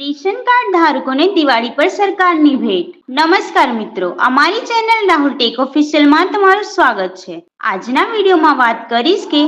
Ration card ધારકોને દિવાળી પર સરકારની ભેટ. નમસ્કાર મિત્રો, અમારી ચેનલ રાહુલ ટેક ઓફિશિયલમાં તમારું સ્વાગત છે. આજના વિડીયોમાં વાત કરીશ કે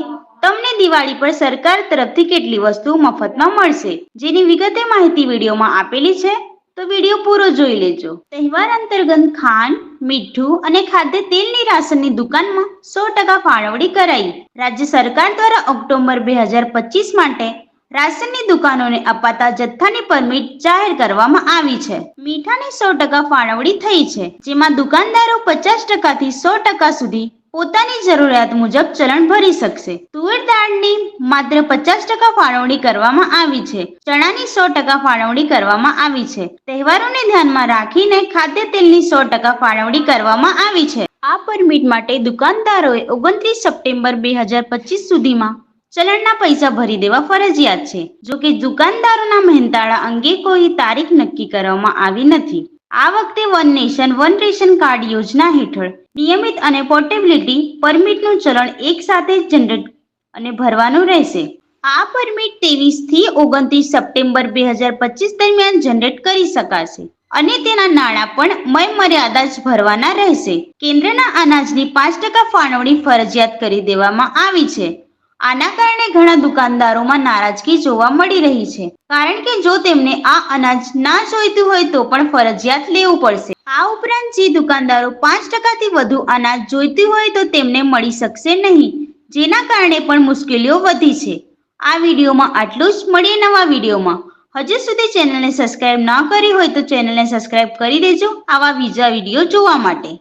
તમને દિવાળી પર સરકાર તરફથી કેટલી વસ્તુઓ મફતમાં મળશે? જેની વિગતે માહિતી વિડીયોમાં આપેલી છે, તો વીડિયો પૂરો જોઈ લેજો. તહેવાર અંતર્ગત ખાંડ, મીઠું અને ખાદ્ય તેલની રાશનની દુકાનમાં સો ટકા ફાળવણી કરાઈ. રાજ્ય સરકાર દ્વારા ઓક્ટોબર બે હજાર પચીસ માટે રાશનની દુકાનોને અપાતા જથ્થાની પરમિટ જાહેર કરવામાં આવી છે. મીઠાની સો ટકા ફાળવણી થઈ છે, જેમાં દુકાનદારો પચાસ ટકાથી સો ટકા સુધી પોતાની જરૂરિયાત મુજબ ચલણ ભરી શકશે. તુવેર દાળની માત્ર પચાસ ટકા ફાળવણી કરવામાં આવી છે, ચણાની સો ટકા ફાળવણી કરવામાં આવી છે. તહેવારોને ધ્યાનમાં રાખીને ખાદ્ય તેલની સો ટકા ફાળવણી કરવામાં આવી છે. આ પરમિટ માટે દુકાનદારોએ ઓગણત્રીસ સપ્ટેમ્બર બે હજાર પચીસ સુધીમાં ચલણના પૈસા ભરી દેવા ફરજિયાત છે. જો કે દુકાનદારોના મહેનતાળા અંગે કોઈ તારીખ નક્કી કરવામાં આવી નથી. આ વખતે one nation, one ration card યોજના હેઠળ નિયમિત અને પોર્ટેબિલિટી પરમિટનું ચલણ એક સાથે જનરેટ અને ભરવાનું રહેશે. આ પરમિટ ત્રેવીસથી ઓગણત્રીસ સપ્ટેમ્બર બે હજાર પચીસ દરમિયાન જનરેટ કરી શકાશે અને તેના નાણાં પણ મય મર્યાદા જ ભરવાના રહેશે. કેન્દ્રના અનાજની પાંચ ટકા ફાળવણી ફરજિયાત કરી દેવામાં આવી છે. આના કારણે ઘણા દુકાનદારોમાં નારાજગી જોવા મળી રહી છે. કારણ કે જો તેમને આ અનાજ ના જોઈતું હોય તો પણ ફરજિયાત લેવું પડશે. આ ઉપરાંત જે દુકાનદારો પાંચ ટકાથી વધુ અનાજ જોઈતું હોય તો તેમને મળી શકશે નહીં, જેના કારણે પણ મુશ્કેલીઓ વધી છે. આ વિડીયોમાં આટલું જ. મળીએ નવા વિડીયોમાં. હજુ સુધી ચેનલને સબસ્ક્રાઇબ ન કરી હોય તો ચેનલને સબસ્ક્રાઇબ કરી દેજો. આવા બીજા વીડિયો જોવા માટે.